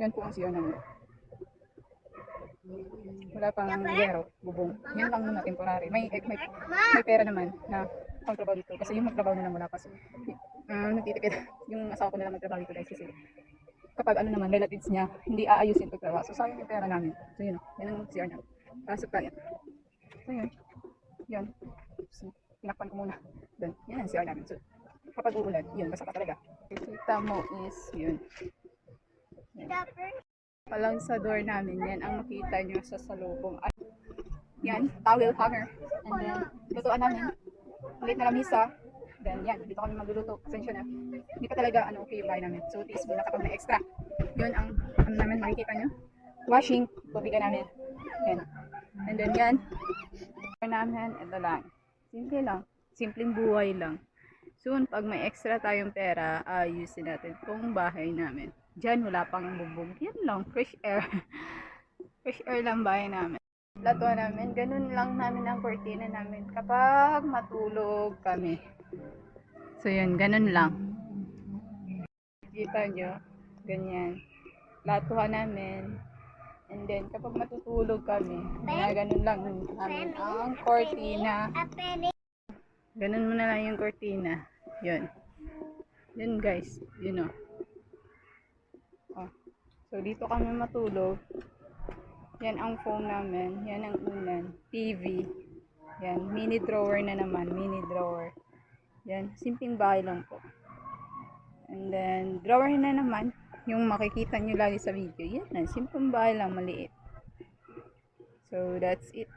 ang CR namin. Wala pang yero, bubong. Yun lang muna temporary. May, may, may pera naman na pang trabaho dito. Kasi yung magtrabaho nila wala pa. So, uh, nagtitipid. Yung asawa ko nila magtrabaho dito guys kasi kapag ano naman, relatives niya, hindi aayusin pagtrabaho. So, sayang yung pera namin. So, yun o. Yan ang CR namin. Pasok tayo. So, yun. Yun. So, tinakpan ko muna. Doon. Yan ang CR namin. So, kapag uulan, yun, basta ka talaga. Kita mo is, yun. Palang sa door namin, yan ang makita nyo sa salubong. At, yan, towel hanger. And then, lutuan namin. Ulit na lamisa. Then, yan, dito kami magluluto. Pasensya na. Hindi pa talaga, ano, okay bahay namin. So, tiis muna kapag may extra. Yun ang, ano namin, makikita nyo. Washing, tubigan namin. Yan. And then, yan. Namin, ito lang. Simple lang. Simpleng buhay lang. Soon, pag may extra tayong pera, ayusin natin tong bahay namin. Diyan, wala pang bubong. Yan lang, fresh air. fresh air lang bahay namin. Latuan namin, ganun lang namin ang cortina namin kapag matulog kami. So yun, ganun lang. Kita nyo, ganyan. Latuhan namin. And then, kapag matutulog kami, na ganun lang namin ang cortina. Ganun mo na lang yung cortina. Yun. Yun guys. Yun o. Oh. So, dito kami matulog. Yan ang phone namin. Yan ang unan. TV. Yan. Mini drawer na naman. Mini drawer. Yan. Simpleng bahay lang po. And then, drawer na naman. Yung makikita nyo lagi sa video. Yan na. Simpleng bahay lang. Maliit. So, that's it.